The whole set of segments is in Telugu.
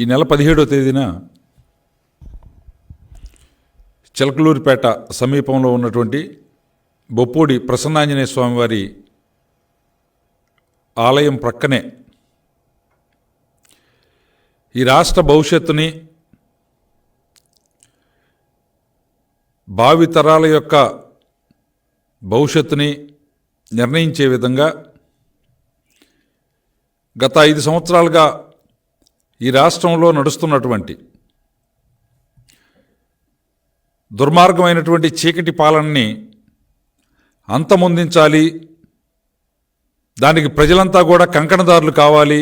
ఈ నెల పదిహేడో తేదీన చిలకలూరిపేట సమీపంలో ఉన్నటువంటి బొప్పూడి ప్రసన్నాంజనేయ స్వామివారి ఆలయం ప్రక్కనే ఈ రాష్ట్ర భవిష్యత్తుని భావితరాల యొక్క భవిష్యత్తుని నిర్ణయించే విధంగా గత ఐదు సంవత్సరాలుగా ఈ రాష్ట్రంలో నడుస్తున్నటువంటి దుర్మార్గమైనటువంటి చీకటి పాలనని అంతమొందించాలి దానికి ప్రజలంతా కూడా కంకణదారులు కావాలి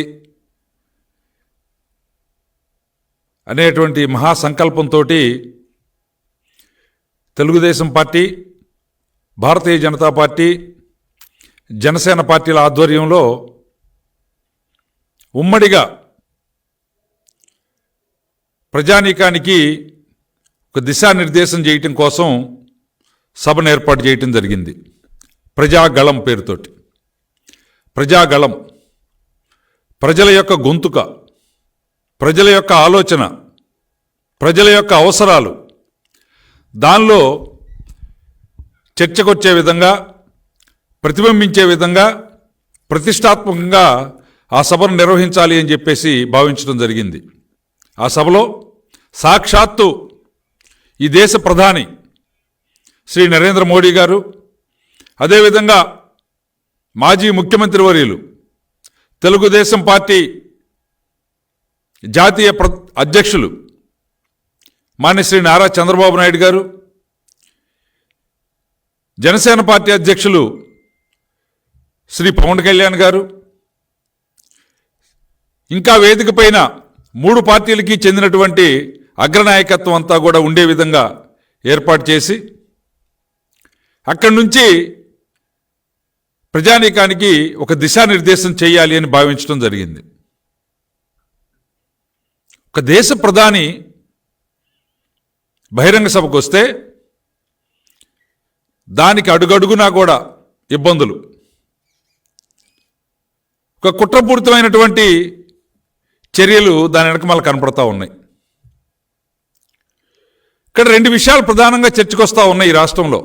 అనేటువంటి మహాసంకల్పంతో తెలుగుదేశం పార్టీ భారతీయ జనతా పార్టీ జనసేన పార్టీల ఆధ్వర్యంలో ఉమ్మడిగా ప్రజానీకానికి ఒక దిశానిర్దేశం చేయటం కోసం సభను ఏర్పాటు చేయటం జరిగింది. ప్రజాగళం పేరుతోటి. ప్రజాగళం. ప్రజల యొక్క గొంతుక. ప్రజల యొక్క ఆలోచన. ప్రజల యొక్క అవసరాలు. దానిలో చర్చకొచ్చే విధంగా ప్రతిబింబించే విధంగా ప్రతిష్టాత్మకంగా ఆ సభను నిర్వహించాలి అని చెప్పేసి భావించడం జరిగింది. ఆ సభలో సాక్షాత్తు ఈ దేశ ప్రధాని శ్రీ నరేంద్ర మోడీ గారు అదేవిధంగా మాజీ ముఖ్యమంత్రి వర్యులు తెలుగుదేశం పార్టీ జాతీయ ప్ర అధ్యక్షులు మాన్య శ్రీ నారా చంద్రబాబు నాయుడు గారు జనసేన పార్టీ అధ్యక్షులు శ్రీ పవన్ కళ్యాణ్ గారు ఇంకా వేదిక పైన మూడు పార్టీలకి చెందినటువంటి అగ్రనాయకత్వం అంతా కూడా ఉండే విధంగా ఏర్పాటు చేసి అక్కడి నుంచి ప్రజానీకానికి ఒక దిశానిర్దేశం చేయాలి అని భావించడం జరిగింది. ఒక దేశ ప్రధాని బహిరంగ సభకు వస్తే దానికి అడుగడుగునా కూడా ఇబ్బందులు. ఒక కుట్రపూరితమైనటువంటి చర్యలు దాని వెనక మళ్ళీ కనపడతా ఉన్నాయి. ఇక్కడ రెండు విషయాలు ప్రధానంగా చర్చకొస్తూ ఉన్నాయి ఈ రాష్ట్రంలో.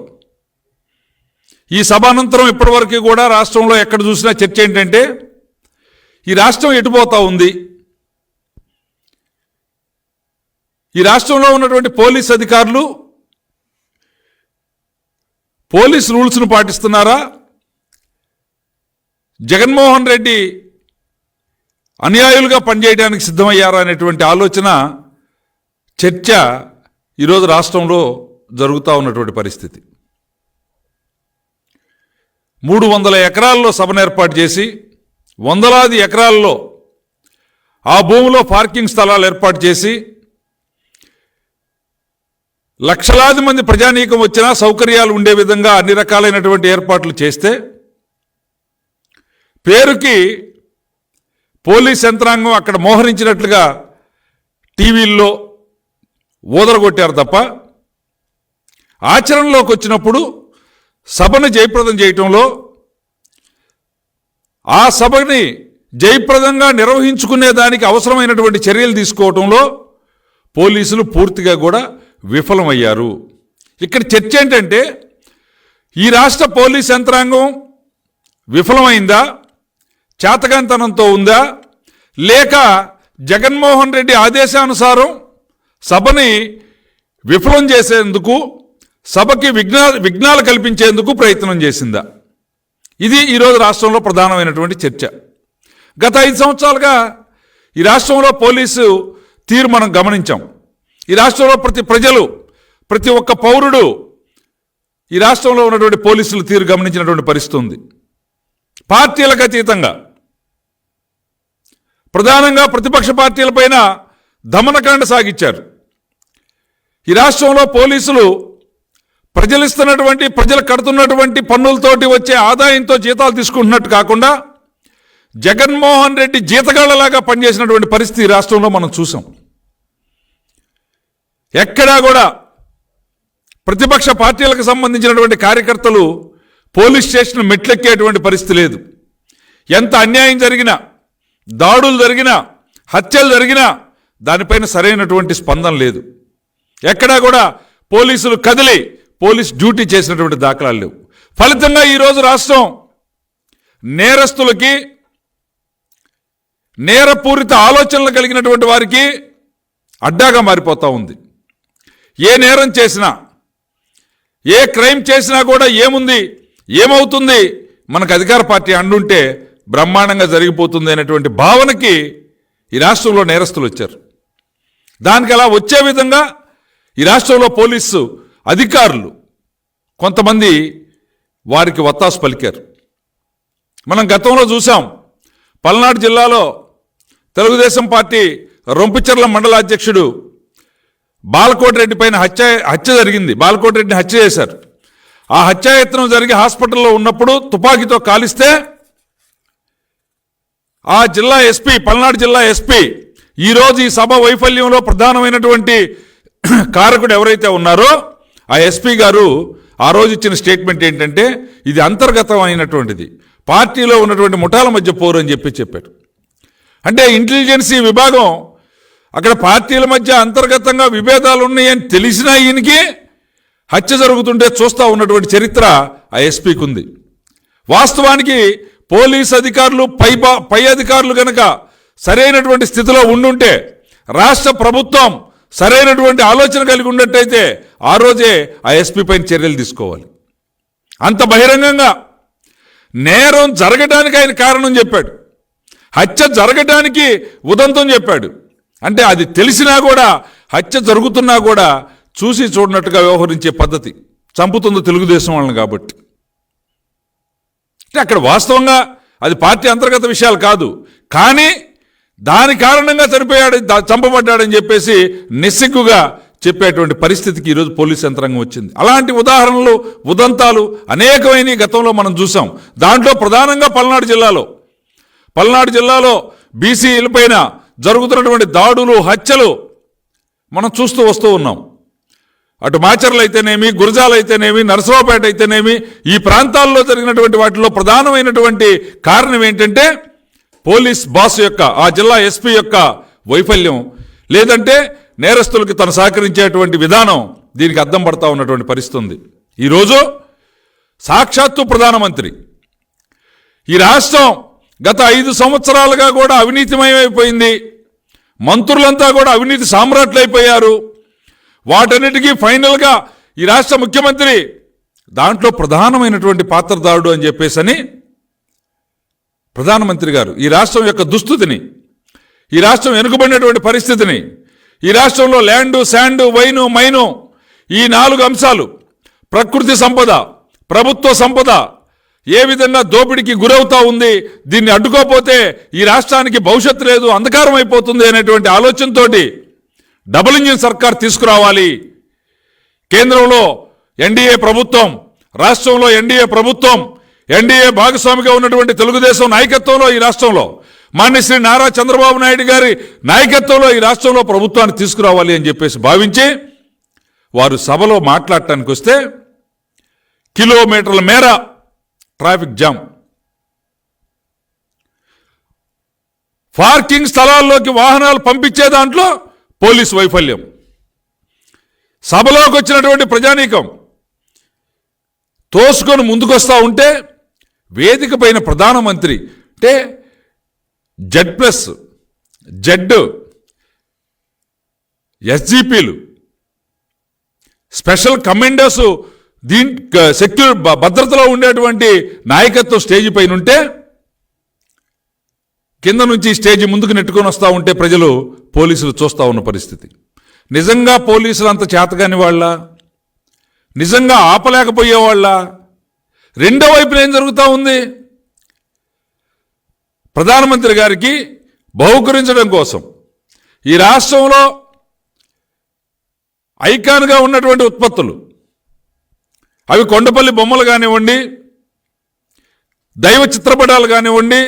ఈ సభానంతరం ఇప్పటివరకు కూడా రాష్ట్రంలో ఎక్కడ చూసినా చర్చ ఏంటంటే ఈ రాష్ట్రం ఎటుపోతా ఉంది? ఈ రాష్ట్రంలో ఉన్నటువంటి పోలీస్ అధికారులు పోలీస్ రూల్స్ను పాటిస్తున్నారా? జగన్మోహన్ రెడ్డి అన్యాయులుగా పనిచేయడానికి సిద్ధమయ్యారా అనేటువంటి ఆలోచన చర్చ ఈరోజు రాష్ట్రంలో జరుగుతూ ఉన్నటువంటి పరిస్థితి. మూడు వందల ఎకరాల్లో సభను ఏర్పాటు చేసి వందలాది ఎకరాల్లో ఆ భూమిలో పార్కింగ్ స్థలాలు ఏర్పాటు చేసి లక్షలాది మంది ప్రజానీకం వచ్చినా సౌకర్యాలు ఉండే విధంగా అన్ని రకాలైనటువంటి ఏర్పాట్లు చేస్తే పేరుకి పోలీస్ యంత్రాంగం అక్కడ మోహరించినట్లుగా టీవీల్లో ఊదరగొట్టారు తప్ప ఆచరణలోకి వచ్చినప్పుడు సభను జయప్రదం చేయటంలో ఆ సభని జయప్రదంగా నిర్వహించుకునే దానికి అవసరమైనటువంటి చర్యలు తీసుకోవటంలో పోలీసులు పూర్తిగా కూడా విఫలమయ్యారు. ఇక్కడ చర్చ ఏంటంటే ఈ రాష్ట్ర పోలీస్ యంత్రాంగం విఫలమైందా? చేతకంతనంతో ఉందా? లేక జగన్మోహన్ రెడ్డి ఆదేశానుసారం సభని విఫలం చేసేందుకు సభకి విఘ్నా విఘ్నాలు కల్పించేందుకు ప్రయత్నం చేసిందా? ఇది ఈరోజు రాష్ట్రంలో ప్రధానమైనటువంటి చర్చ. గత ఐదు సంవత్సరాలుగా ఈ రాష్ట్రంలో పోలీసు తీరు మనం గమనించాం. ఈ రాష్ట్రంలో ప్రతి ప్రజలు ప్రతి ఒక్క పౌరుడు ఈ రాష్ట్రంలో ఉన్నటువంటి పోలీసుల తీరు గమనించినటువంటి పరిస్థితి ఉంది. పార్టీలకు అతీతంగా ప్రధానంగా ప్రతిపక్ష పార్టీలపైన దమనకాండ సాగించారు. ఈ రాష్ట్రంలో పోలీసులు ప్రజలిస్తున్నటువంటి ప్రజలు కడుతున్నటువంటి పన్నులతోటి వచ్చే ఆదాయంతో జీతాలు తీసుకుంటున్నట్టు కాకుండా జగన్మోహన్ రెడ్డి జీతగాళ్ళలాగా పనిచేసినటువంటి పరిస్థితి రాష్ట్రంలో మనం చూసాం. ఎక్కడా కూడా ప్రతిపక్ష పార్టీలకు సంబంధించినటువంటి కార్యకర్తలు పోలీస్ స్టేషన్ మెట్లెక్కేటువంటి పరిస్థితి లేదు. ఎంత అన్యాయం జరిగినా దాడులు జరిగినా హత్యలు జరిగినా దానిపైన సరైనటువంటి స్పందన లేదు. ఎక్కడా కూడా పోలీసులు కదిలి పోలీస్ డ్యూటీ చేసినటువంటి దాఖలాలు లేవు. ఫలితంగా ఈరోజు రాష్ట్రం నేరస్తులకి నేరపూరిత ఆలోచనలు కలిగినటువంటి వారికి అడ్డాగా మారిపోతూ ఉంది. ఏ నేరం చేసినా ఏ క్రైమ్ చేసినా కూడా ఏముంది ఏమవుతుంది మనకు అధికార పార్టీ అండుంటే బ్రహ్మాండంగా జరిగిపోతుంది అనేటువంటి భావనకి ఈ రాష్ట్రంలో నేరస్తులు వచ్చారు. దానికి అలా వచ్చే విధంగా ఈ రాష్ట్రంలో పోలీసు అధికారులు కొంతమంది వారికి వత్తాసు పలికారు. మనం గతంలో చూసాం పల్నాడు జిల్లాలో తెలుగుదేశం పార్టీ రొంపిచెర్ల మండల అధ్యక్షుడు బాలకోటిరెడ్డి పైన హత్య హత్య జరిగింది. బాలకోటిరెడ్డిని హత్య చేశారు. ఆ హత్యాయత్నం జరిగి హాస్పిటల్లో ఉన్నప్పుడు తుపాకీతో కాలిస్తే ఆ జిల్లా ఎస్పీ పల్నాడు జిల్లా ఎస్పీ ఈరోజు ఈ సభ వైఫల్యంలో ప్రధానమైనటువంటి కారకుడు ఎవరైతే ఉన్నారో ఆ ఎస్పీ గారు ఆ రోజు ఇచ్చిన స్టేట్మెంట్ ఏంటంటే ఇది అంతర్గతమైనటువంటిది. పార్టీలో ఉన్నటువంటి ముఠాల మధ్య పోరు అని చెప్పి చెప్పారు. అంటే ఇంటెలిజెన్సీ విభాగం అక్కడ పార్టీల మధ్య అంతర్గతంగా విభేదాలు ఉన్నాయని తెలిసినా ఈయనకి హత్య జరుగుతుంటే చూస్తూ ఉన్నటువంటి చరిత్ర ఆ ఎస్పీకి ఉంది వాస్తవానికి పోలీస్ అధికారులు పై పై అధికారులు కనుక సరైనటువంటి స్థితిలో ఉండుంటే రాష్ట్ర ప్రభుత్వం సరైనటువంటి ఆలోచన కలిగి ఉన్నట్టయితే ఆ రోజే ఆ ఎస్పీ పైన చర్యలు తీసుకోవాలి. అంత బహిరంగంగా నేరం జరగడానికి ఆయన కారణం చెప్పాడు. హత్య జరగడానికి ఉదంతం చెప్పాడు. అంటే అది తెలిసినా కూడా హత్య జరుగుతున్నా కూడా చూసి చూడనట్టుగా వ్యవహరించే పద్ధతి. చంపుతుంది తెలుగుదేశం వాళ్ళని కాబట్టి. అంటే అక్కడ వాస్తవంగా అది పార్టీ అంతర్గత విషయాలు కాదు. కానీ దాని కారణంగా చనిపోయాడు చంపబడ్డాడని చెప్పేసి నిస్సిగ్గుగా చెప్పేటువంటి పరిస్థితికి ఈరోజు పోలీస్ యంత్రాంగం వచ్చింది. అలాంటి ఉదాహరణలు ఉదంతాలు అనేకమైన గతంలో మనం చూసాం. దాంట్లో ప్రధానంగా పల్నాడు జిల్లాలో పల్నాడు జిల్లాలో బీసీల పైన జరుగుతున్నటువంటి దాడులు హత్యలు మనం చూస్తూ వస్తూ ఉన్నాం. అటు మాచర్లు అయితేనేమి గురజాలు అయితేనేమి నరసరావుపేట అయితేనేమి ఈ ప్రాంతాల్లో జరిగినటువంటి వాటిలో ప్రధానమైనటువంటి కారణం ఏంటంటే పోలీస్ బాస్ యొక్క ఆ జిల్లా ఎస్పీ యొక్క వైఫల్యం. లేదంటే నేరస్తులకి తను సహకరించేటువంటి విధానం దీనికి అద్దం పడతా ఉన్నటువంటి పరిస్థితి ఉంది ఈరోజు సాక్షాత్తు ప్రధానమంత్రి. ఈ రాష్ట్రం గత ఐదు సంవత్సరాలుగా కూడా అవినీతిమయమైపోయింది. మంత్రులంతా కూడా అవినీతి సామ్రాట్లైపోయారు. వాటన్నిటికీ ఫైనల్గా ఈ రాష్ట్ర ముఖ్యమంత్రి దాంట్లో ప్రధానమైనటువంటి పాత్రదారుడు అని చెప్పేసని ప్రధానమంత్రి గారు ఈ రాష్ట్రం యొక్క దుస్థితిని ఈ రాష్ట్రం వెనుకబడినటువంటి పరిస్థితిని ఈ రాష్ట్రంలో ల్యాండు శాండు వైను మైను ఈ నాలుగు అంశాలు ప్రకృతి సంపద ప్రభుత్వ సంపద ఏ విధంగా దోపిడీకి గురవుతా ఉంది దీన్ని అడ్డుకోపోతే ఈ రాష్ట్రానికి భవిష్యత్తు లేదు అంధకారం అయిపోతుంది అనేటువంటి ఆలోచనతోటి డబుల్ ఇంజిన్ సర్కార్ తీసుకురావాలి. కేంద్రంలో ఎన్డీఏ ప్రభుత్వం రాష్ట్రంలో ఎన్డీఏ ప్రభుత్వం ఎన్డీఏ భాగస్వామిగా ఉన్నటువంటి తెలుగుదేశం నాయకత్వంలో ఈ రాష్ట్రంలో. మాన్యశ్రీ నారా చంద్రబాబు నాయుడు గారి నాయకత్వంలో ఈ రాష్ట్రంలో ప్రభుత్వాన్ని తీసుకురావాలి అని చెప్పేసి భావించి వారు సభలో మాట్లాడటానికి వస్తే కిలోమీటర్ల మేర ట్రాఫిక్ జామ్. పార్కింగ్ స్థలాల్లోకి వాహనాలు పంపించే దాంట్లో పోలీస్ వైఫల్యం. సభలోకి వచ్చినటువంటి ప్రజానీకం. తోసుకొని ముందుకొస్తా ఉంటే వేదిక పైన ప్రధానమంత్రి అంటే జెడ్ ప్లస్ జెడ్ ఎస్జీపీలు స్పెషల్ కమాండర్స్ దీని సెక్యూర్ భద్రతలో ఉండేటువంటి నాయకత్వం స్టేజ్ పైన ఉంటే కింద నుంచి స్టేజ్ ముందుకు నెట్టుకొని వస్తూ ఉంటే ప్రజలు పోలీసులు చూస్తూ ఉన్న పరిస్థితి. నిజంగా పోలీసులు అంత చేతగాని వాళ్ళ? నిజంగా ఆపలేకపోయేవాళ్ళ? రెండో వైపున ఏం జరుగుతూ ఉంది? ప్రధానమంత్రి గారికి బహుకరించడం కోసం ఈ రాష్ట్రంలో ఐకాన్గా ఉన్నటువంటి ఉత్పత్తులు అవి కొండపల్లి బొమ్మలు కానివ్వండి దైవ చిత్రపటాలు కానివ్వండి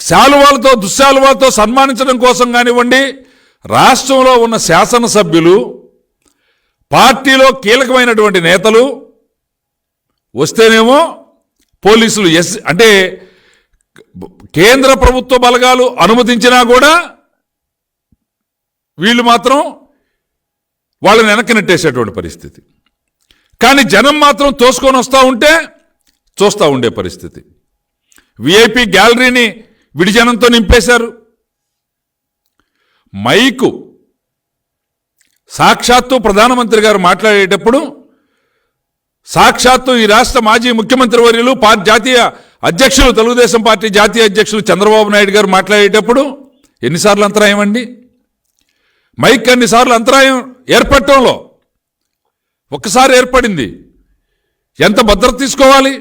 శాలువాలతో దుశ్శాలువాలతో సన్మానించడం కోసం కానివ్వండి రాష్ట్రంలో ఉన్న శాసనసభ్యులు పార్టీలో కీలకమైనటువంటి నేతలు వస్తేనేమో పోలీసులు ఎస్ అంటే కేంద్ర ప్రభుత్వ బలగాలు అనుమతించినా కూడా వీళ్ళు మాత్రం వాళ్ళని వెనక్కి నెట్టేసేటువంటి పరిస్థితి. కానీ జనం మాత్రం తోసుకొని వస్తూ ఉంటే చూస్తూ ఉండే పరిస్థితి. విఐపి గ్యాలరీని విడిజనంతో నింపేశారు. మైకు సాక్షాత్తు ప్రధానమంత్రి గారు మాట్లాడేటప్పుడు సాక్షాత్తు ఈ రాష్ట్ర మాజీ ముఖ్యమంత్రి వర్యులు పార్టీ జాతీయ అధ్యక్షులు తెలుగుదేశం పార్టీ జాతీయ అధ్యక్షులు చంద్రబాబు నాయుడు గారు మాట్లాడేటప్పుడు ఎన్నిసార్లు అంతరాయం అండి? మైక్ అన్నిసార్లు అంతరాయం ఏర్పడటంలో ఒక్కసారి ఏర్పడింది. ఎంత భద్రత తీసుకోవాలి?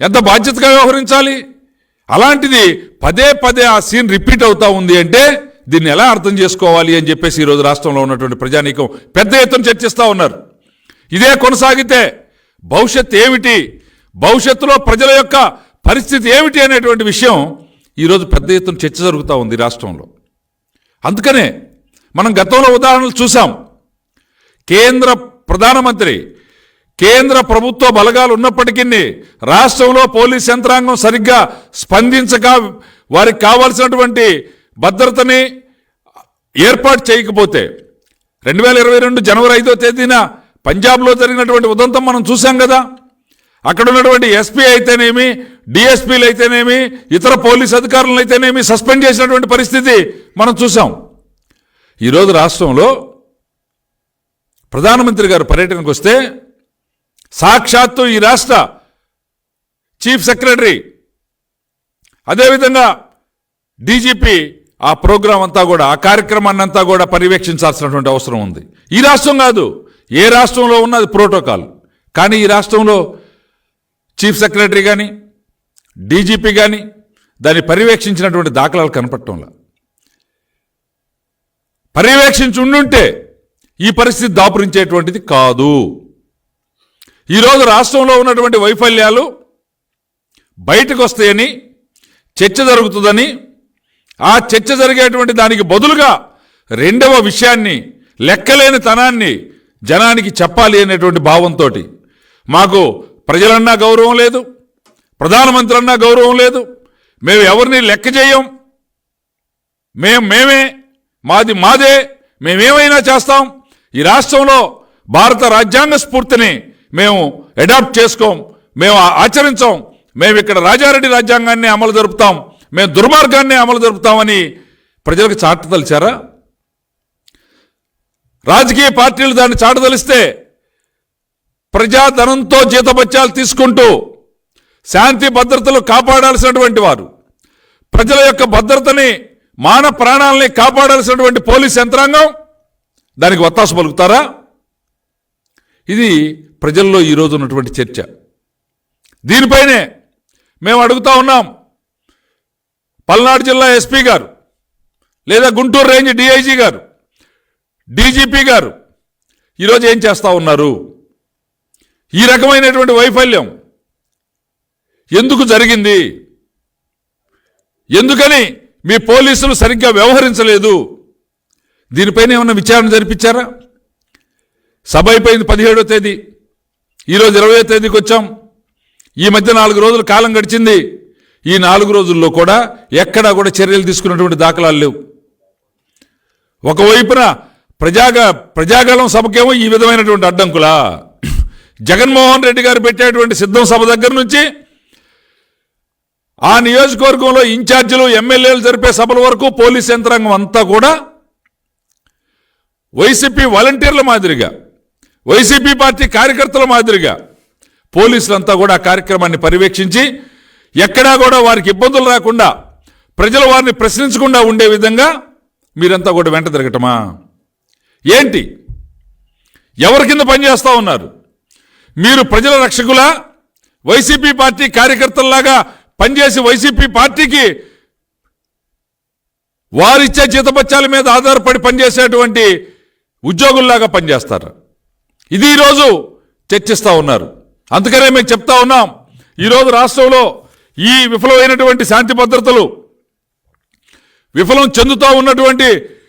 ఎంత బాధ్యతగా వ్యవహరించాలి? అలాంటిది పదే పదే ఆ సీన్ రిపీట్ అవుతా ఉంది అంటే దీన్ని ఎలా అర్థం చేసుకోవాలి అని చెప్పేసి ఈరోజు రాష్ట్రంలో ఉన్నటువంటి ప్రజానీకం పెద్ద ఎత్తున చర్చిస్తూ ఉన్నారు. ఇదే కొనసాగితే భవిష్యత్ ఏమిటి? భవిష్యత్తులో ప్రజల యొక్క పరిస్థితి ఏమిటి అనేటువంటి విషయం ఈరోజు పెద్ద ఎత్తున చర్చ జరుగుతూ ఉంది రాష్ట్రంలో. అందుకనే మనం గతంలో ఉదాహరణలు చూసాం కేంద్ర ప్రధానమంత్రి కేంద్ర ప్రభుత్వ బలగాలు ఉన్నప్పటికీ రాష్ట్రంలో పోలీస్ యంత్రాంగం సరిగ్గా స్పందించక వారికి కావాల్సినటువంటి భద్రతని ఏర్పాటు చేయకపోతే రెండు వేల ఇరవై రెండు జనవరి ఐదో తేదీన పంజాబ్లో జరిగినటువంటి ఉదంతం మనం చూసాం కదా. అక్కడ ఉన్నటువంటి ఎస్పీ అయితేనేమి డిఎస్పీలు అయితేనేమి ఇతర పోలీస్ అధికారులను అయితేనేమి సస్పెండ్ చేసినటువంటి పరిస్థితి మనం చూసాం ఈరోజు రాష్ట్రంలో ప్రధానమంత్రి గారు పర్యటనకు వస్తే సాక్షాత్తు ఈ రాష్ట్ర చీఫ్ సెక్రటరీ. అదేవిధంగా డీజీపీ ఆ ప్రోగ్రాం అంతా కూడా ఆ కార్యక్రమాన్ని అంతా కూడా పర్యవేక్షించాల్సినటువంటి అవసరం ఉంది. ఈ రాష్ట్రం కాదు ఏ రాష్ట్రంలో ఉన్నది ప్రోటోకాల్. కానీ ఈ రాష్ట్రంలో చీఫ్ సెక్రటరీ కానీ డీజీపీ కానీ దాన్ని పర్యవేక్షించినటువంటి దాఖలాలు కనపడటంలా పర్యవేక్షించి ఉండుంటే ఈ పరిస్థితి దాపురించేటువంటిది కాదు. ఈరోజు రాష్ట్రంలో ఉన్నటువంటి వైఫల్యాలు బయటకు వస్తాయని చర్చ జరుగుతుందని ఆ చర్చ జరిగేటువంటి దానికి బదులుగా రెండవ విషయాన్ని లెక్కలేని తనాన్ని జనానికి చెప్పాలి అనేటువంటి భావంతో మాకు ప్రజలన్నా గౌరవం లేదు ప్రధానమంత్రి అన్నా గౌరవం లేదు మేము ఎవరిని లెక్క చేయం మేం మేమే మాది మాదే మేమేమైనా చేస్తాం ఈ రాష్ట్రంలో భారత రాజ్యాంగ స్ఫూర్తిని మేము అడాప్ట్ చేసుకోం మేము ఆచరించాం. మేము ఇక్కడ రాజారెడ్డి రాజ్యాంగాన్ని అమలు జరుపుతాం. మేము దుర్మార్గాన్ని అమలు జరుపుతామని ప్రజలకు చాటదలిచారా రాజకీయ పార్టీలు దాన్ని చాటదలిస్తే ప్రజాధనంతో జీతపత్యాలు తీసుకుంటూ శాంతి భద్రతలు కాపాడాల్సినటువంటి వారు ప్రజల యొక్క భద్రతని మాన ప్రాణాలని కాపాడాల్సినటువంటి పోలీస్ యంత్రాంగం దానికి వత్తాసు పలుకుతారా? ఇది ప్రజల్లో ఈరోజు ఉన్నటువంటి చర్చ. దీనిపైనే మేము అడుగుతా ఉన్నాం. పల్నాడు జిల్లా ఎస్పీ గారు లేదా గుంటూరు రేంజ్ డిఐజీ గారు డీజీపీ గారు ఈరోజు ఏం చేస్తూ ఉన్నారు? ఈ రకమైనటువంటి వైఫల్యం ఎందుకు జరిగింది? ఎందుకని మీ పోలీసులు సరిగ్గా వ్యవహరించలేదు? దీనిపైన ఏమన్నా విచారణ జరిపించారా? సభ అయిపోయింది పదిహేడో తేదీ. ఈరోజు ఇరవయో తేదీకి వచ్చాం. ఈ మధ్య నాలుగు రోజులు కాలం గడిచింది. ఈ నాలుగు రోజుల్లో కూడా ఎక్కడా కూడా చర్యలు తీసుకున్నటువంటి దాఖలాలు లేవు. ఒకవైపున ప్రజాగా ప్రజాగళం సభకేమో ఈ విధమైనటువంటి అడ్డంకులా. జగన్మోహన్ రెడ్డి గారు పెట్టేటువంటి సిద్ధం సభ దగ్గర నుంచి ఆ నియోజకవర్గంలో ఇన్ఛార్జీలు ఎమ్మెల్యేలు జరిపే సభల వరకు పోలీస్ యంత్రాంగం అంతా కూడా వైసీపీ వాలంటీర్ల మాదిరిగా వైసీపీ పార్టీ కార్యకర్తల మాదిరిగా పోలీసులంతా కూడా ఆ కార్యక్రమాన్ని పర్యవేక్షించి ఎక్కడా కూడా వారికి ఇబ్బందులు రాకుండా ప్రజలు వారిని ప్రశ్నించకుండా ఉండే విధంగా మీరంతా కూడా వెంట తిరగటమా? ఏంటి? ఎవరి కింద పనిచేస్తూ ఉన్నారు? మీరు ప్రజల రక్షకులా? వైసీపీ పార్టీ కార్యకర్తల్లాగా పనిచేసి వైసీపీ పార్టీకి వారిచ్చే జీతపత్యాల మీద ఆధారపడి పనిచేసేటువంటి ఉద్యోగుల్లాగా పనిచేస్తారు. ఇది ఈరోజు చర్చిస్తూ ఉన్నారు. అందుకనే మేము చెప్తా ఉన్నాం. ఈరోజు రాష్ట్రంలో ఈ విఫలమైనటువంటి శాంతి భద్రతలు విఫలం చెందుతూ ఉన్నటువంటి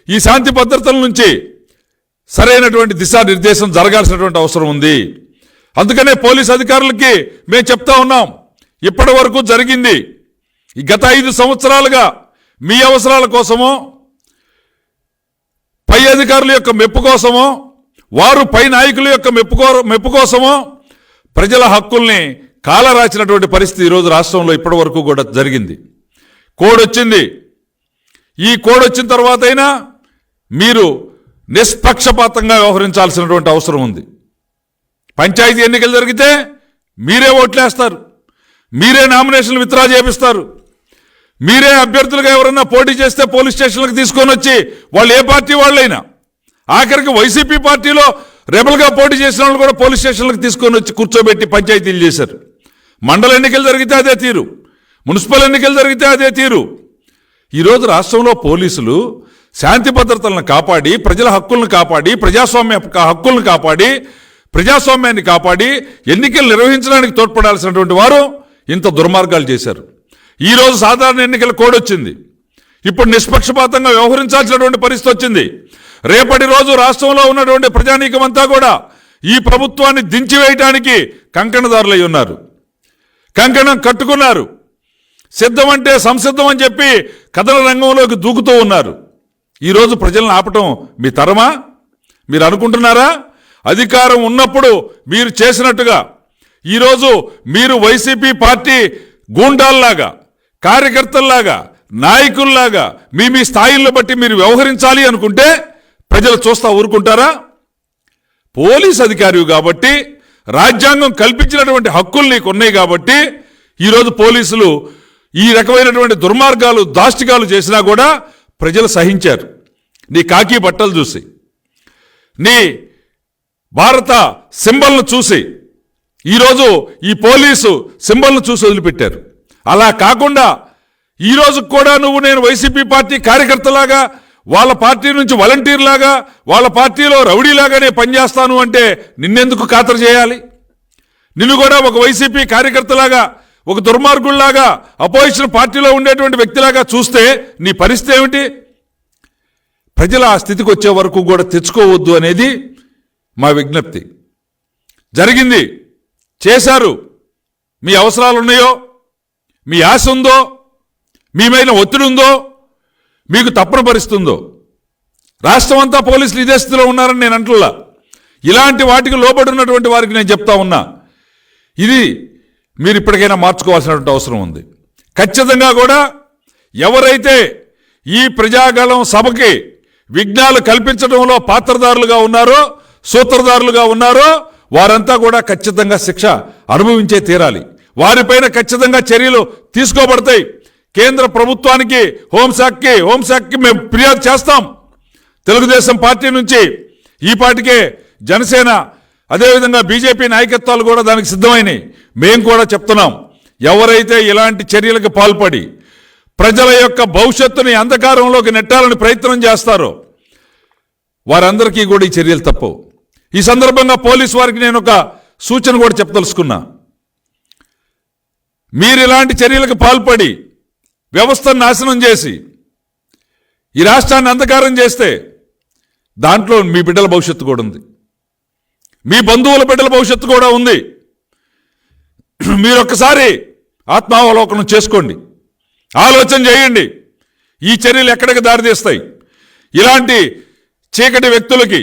ఈ శాంతి భద్రతల నుంచి సరైనటువంటి దిశానిర్దేశం జరగాల్సినటువంటి అవసరం ఉంది. అందుకనే పోలీస్ అధికారులకి మేము చెప్తా ఉన్నాం. ఇప్పటి వరకు జరిగింది. గత ఐదు సంవత్సరాలుగా మీ అవసరాల కోసమో పై అధికారుల యొక్క మెప్పు కోసమో వారు పై నాయకుల యొక్క మెప్పుకో మెప్పు కోసమో ప్రజల హక్కుల్ని కాలరాచినటువంటి పరిస్థితి ఈరోజు రాష్ట్రంలో ఇప్పటి వరకు కూడా జరిగింది. కోడ్ వచ్చింది. ఈ కోడ్ వచ్చిన తర్వాత అయినా మీరు నిష్పక్షపాతంగా వ్యవహరించాల్సినటువంటి అవసరం ఉంది. పంచాయతీ ఎన్నికలు జరిగితే మీరే ఓట్లేస్తారు. మీరే నామినేషన్లు విత్డ్రా చేపిస్తారు. మీరే అభ్యర్థులుగా ఎవరన్నా పోటీ చేస్తే పోలీస్ స్టేషన్లకు తీసుకొని వచ్చి వాళ్ళు ఏ పార్టీ వాళ్ళైనా ఆఖరికి వైసీపీ పార్టీలో రెబల్గా పోటీ చేసిన వాళ్ళు కూడా పోలీస్ స్టేషన్లకు తీసుకొని వచ్చి కూర్చోబెట్టి పంచాయతీలు చేశారు. మండల ఎన్నికలు జరిగితే అదే తీరు. మున్సిపల్ ఎన్నికలు జరిగితే అదే తీరు. ఈరోజు రాష్ట్రంలో పోలీసులు శాంతి భద్రతలను కాపాడి ప్రజల హక్కులను కాపాడి ప్రజాస్వామ్య హక్కులను కాపాడి ప్రజాస్వామ్యాన్ని కాపాడి ఎన్నికలు నిర్వహించడానికి తోడ్పడాల్సినటువంటి వారు ఇంత దుర్మార్గాలు చేశారు. ఈరోజు సాధారణ ఎన్నికల కోడ్ వచ్చింది. ఇప్పుడు నిష్పక్షపాతంగా వ్యవహరించాల్సినటువంటి పరిస్థితి వచ్చింది. రేపటి రోజు రాష్ట్రంలో ఉన్నటువంటి ప్రజానీకం అంతా కూడా ఈ ప్రభుత్వాన్ని దించివేయటానికి కంకణదారులై ఉన్నారు. కంకణం కట్టుకున్నారు. సిద్ధం అంటే సంసిద్ధం అని చెప్పి కథల రంగంలోకి దూకుతూ ఉన్నారు. ఈరోజు ప్రజలను ఆపటం మీ తరమా? మీరు అనుకుంటున్నారా? అధికారం ఉన్నప్పుడు మీరు చేసినట్టుగా. ఈరోజు మీరు వైసీపీ పార్టీ గూండాల్లాగా కార్యకర్తల్లాగా నాయకుల్లాగా మీ మీ స్థాయిల్లో బట్టి మీరు వ్యవహరించాలి అనుకుంటే ప్రజలు చూస్తా ఊరుకుంటారా? పోలీస్ అధికారి కాబట్టి రాజ్యాంగం కల్పించినటువంటి హక్కులు నీకు ఉన్నాయి కాబట్టి ఈరోజు పోలీసులు ఈ రకమైనటువంటి దుర్మార్గాలు దాష్టికాలు చేసినా కూడా ప్రజలు సహించారు. నీ కాకి బట్టలు చూసి నీ భారత సింబల్ను చూసి ఈరోజు ఈ పోలీసు సింబల్ను చూసి వదిలిపెట్టారు. అలా కాకుండా ఈరోజు కూడా నువ్వు నేను వైసీపీ పార్టీ కార్యకర్తలాగా వాళ్ళ పార్టీ నుంచి వాలంటీర్ లాగా వాళ్ళ పార్టీలో రౌడీలాగానే పనిచేస్తాను అంటే నిన్నెందుకు ఖాతరు చేయాలి? నిన్ను కూడా ఒక వైసీపీ కార్యకర్తలాగా ఒక దుర్మార్గుల్లాగా అపోజిషన్ పార్టీలో ఉండేటువంటి వ్యక్తిలాగా చూస్తే నీ పరిస్థితి ఏమిటి? ప్రజలు ఆ స్థితికి వచ్చే వరకు కూడా తెచ్చుకోవద్దు అనేది మా విజ్ఞప్తి. జరిగింది. చేశారు. మీ అవసరాలు ఉన్నాయో మీ ఆశ ఉందో మీ మీద ఒత్తిడి ఉందో మీకు తప్పన పరిస్తుందో రాష్ట్రం అంతా పోలీసులు ఇదే స్థితిలో ఉన్నారని నేను అంటున్నా ఇలాంటి వాటికి లోబడి ఉన్నటువంటి వారికి నేను చెప్తా ఉన్నా. ఇది మీరు ఇప్పటికైనా మార్చుకోవాల్సినటువంటి అవసరం ఉంది. ఖచ్చితంగా కూడా ఎవరైతే ఈ ప్రజాగళం సభకి విఘ్నాలు కల్పించడంలో పాత్రదారులుగా ఉన్నారో సూత్రధారులుగా ఉన్నారో వారంతా కూడా ఖచ్చితంగా శిక్ష అనుభవించే తీరాలి. వారిపైన ఖచ్చితంగా చర్యలు తీసుకోబడతాయి. కేంద్ర ప్రభుత్వానికి హోంశాఖకి హోంశాఖకి మేము ఫిర్యాదు చేస్తాం. తెలుగుదేశం పార్టీ నుంచి ఈ పాటికే జనసేన అదేవిధంగా బీజేపీ నాయకత్వాలు కూడా దానికి సిద్ధమైనవి మేము కూడా చెప్తున్నాం ఎవరైతే ఇలాంటి చర్యలకు పాల్పడి ప్రజల యొక్క భవిష్యత్తుని అంధకారంలోకి నెట్టాలని ప్రయత్నం చేస్తారో వారందరికీ కూడా ఈ చర్యలు తప్పవు. ఈ సందర్భంగా పోలీస్ వారికి నేను ఒక సూచన కూడా చెప్పదలుచుకున్నా. మీరు ఇలాంటి చర్యలకు పాల్పడి వ్యవస్థను నాశనం చేసి ఈ రాష్ట్రాన్ని అంధకారం చేస్తే దాంట్లో మీ బిడ్డల భవిష్యత్తు కూడా ఉంది. మీ బంధువుల బిడ్డల భవిష్యత్తు కూడా ఉంది. మీరు ఒక్కసారి ఆత్మావలోకనం చేసుకోండి. ఆలోచన చేయండి. ఈ చర్యలు ఎక్కడికి దారితీస్తాయి? ఇలాంటి చీకటి వ్యక్తులకి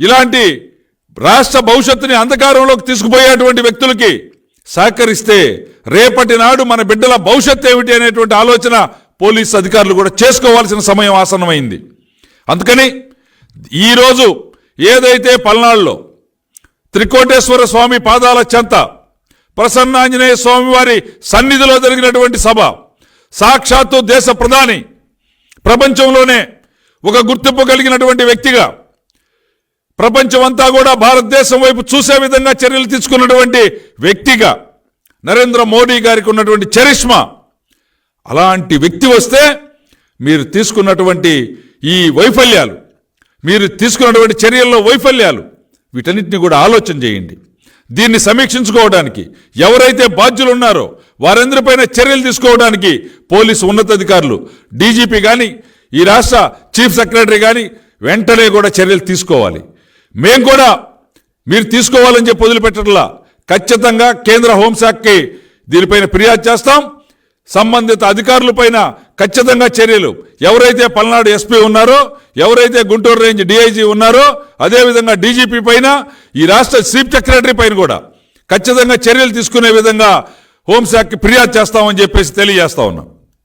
ఇలాంటి రాష్ట్ర భవిష్యత్తుని అంధకారంలోకి తీసుకుపోయేటువంటి వ్యక్తులకి సహకరిస్తే రేపటి నాడు మన బిడ్డల భవిష్యత్తు ఏమిటి అనేటువంటి ఆలోచన పోలీస్ అధికారులు కూడా చేసుకోవాల్సిన సమయం ఆసన్నమైంది. అందుకని ఈరోజు ఏదైతే పల్నాడులో త్రికోటేశ్వర స్వామి పాదాల చెంత ప్రసన్నాంజనేయ స్వామివారి సన్నిధిలో జరిగినటువంటి సభ సాక్షాత్తు దేశ ప్రధాని ప్రపంచంలోనే ఒక గుర్తింపు కలిగినటువంటి వ్యక్తిగా ప్రపంచమంతా కూడా భారతదేశం వైపు చూసే విధంగా చర్యలు తీసుకున్నటువంటి వ్యక్తిగా నరేంద్ర మోడీ గారికి ఉన్నటువంటి చరిష్మా. అలాంటి వ్యక్తి వస్తే మీరు తీసుకున్నటువంటి ఈ వైఫల్యాలు మీరు తీసుకున్నటువంటి చర్యల్లో వైఫల్యాలు వీటన్నిటిని కూడా ఆలోచన చేయండి. దీన్ని సమీక్షించుకోవడానికి ఎవరైతే బాధ్యులు ఉన్నారో వారందరిపైన చర్యలు తీసుకోవడానికి పోలీసు ఉన్నతాధికారులు డీజీపీ కానీ ఈ రాష్ట్ర చీఫ్ సెక్రటరీ కానీ వెంటనే కూడా చర్యలు తీసుకోవాలి. మేం కూడా మీరు తీసుకోవాలని చెప్పి వదిలిపెట్టట్లా. ఖచ్చితంగా కేంద్ర హోంశాఖకి దీనిపైన ఫిర్యాదు చేస్తాం. సంబంధిత అధికారులపైన ఖచ్చితంగా చర్యలు. ఎవరైతే పల్నాడు ఎస్పీ ఉన్నారో ఎవరైతే గుంటూరు రేంజ్ డిఐజీ ఉన్నారో అదేవిధంగా డీజీపీ పైన ఈ రాష్ట్ర చీఫ్ సెక్రటరీ పైన కూడా ఖచ్చితంగా చర్యలు తీసుకునే విధంగా హోంశాఖకి ఫిర్యాదు చేస్తామని చెప్పేసి తెలియజేస్తా ఉన్నాం.